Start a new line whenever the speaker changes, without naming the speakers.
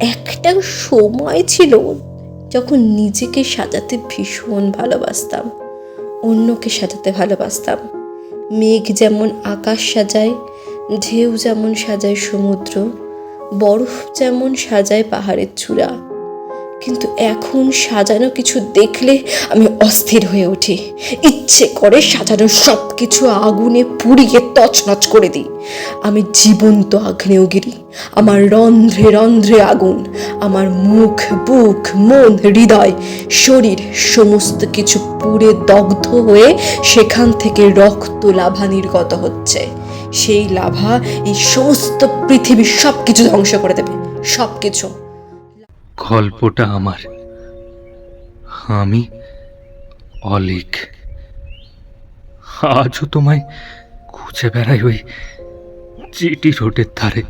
একটা সময় ছিল যখন নিজেকে সাজাতে ভীষণ ভালোবাসতাম, অন্যকে সাজাতে ভালোবাসতাম। মেঘ যেমন আকাশ সাজায়, ঢেউ যেমন সাজায় সমুদ্র, বরফ যেমন সাজায় পাহাড়ের চূড়া কিন্তু এখন সাজানো কিছু দেখলে আমি অস্থির হয়ে উঠি। ইচ্ছে করে সাজানো সব কিছু আগুনে পুড়িয়ে তছনছ করে দিই। আমি জীবন্ত আগ্নেয়গিরি, আমার রন্ধ্রে রন্ধ্রে আগুন, আমার মুখ, বুক, মন, হৃদয়, শরীর সমস্ত কিছু পুড়ে দগ্ধ হয়ে সেখান থেকে রক্ত লাভা নির্গত হচ্ছে। সেই লাভা এই সমস্ত পৃথিবীর সব কিছু ধ্বংস করে দেবে। সব কিছু
গল্পটা আমার। আমি অলিক। আজও তোমায় খুঁজে বেড়াই ওই চিটি রোডের ধারে।